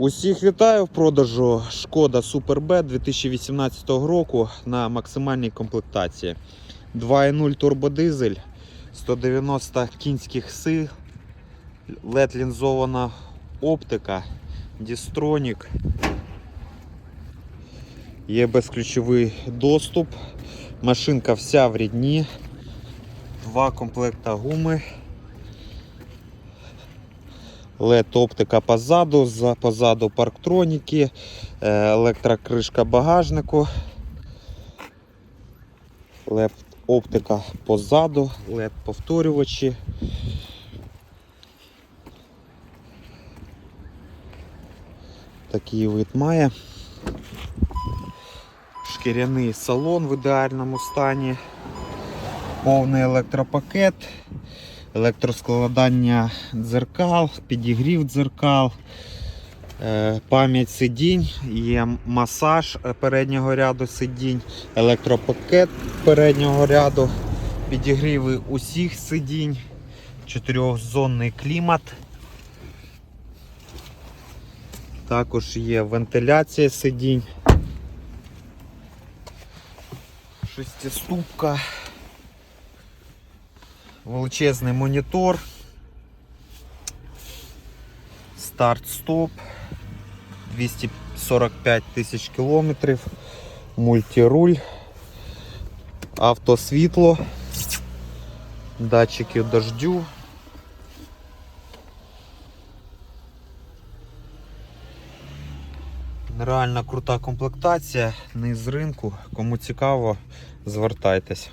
Усіх вітаю в продажу Шкода Super B 2018 року на максимальній комплектації. 2.0 турбодизель, 190 кінських сил, LED лінзована оптика, Дістронік. Є безключовий доступ. Машинка вся в рідні. Два комплекта гуми. LED оптика позаду, позаду парктроніки, е, електрокришка багажнику, LED оптика позаду, LED повторювачі. Такий вид має. Шкіряний салон в ідеальному стані, повний електропакет електроскладання дзеркал, підігрів дзеркал, е, пам'ять сидінь, є масаж переднього ряду сидінь, електропакет переднього ряду, підігріви усіх сидінь, чотирьохзонний клімат. Також є вентиляція сидінь, шестиступка величезний монітор, старт-стоп, 245 тисяч кілометрів, мультируль, автосвітло, датчики дождю. Нереально крута комплектація, не з ринку. Кому цікаво, звертайтесь.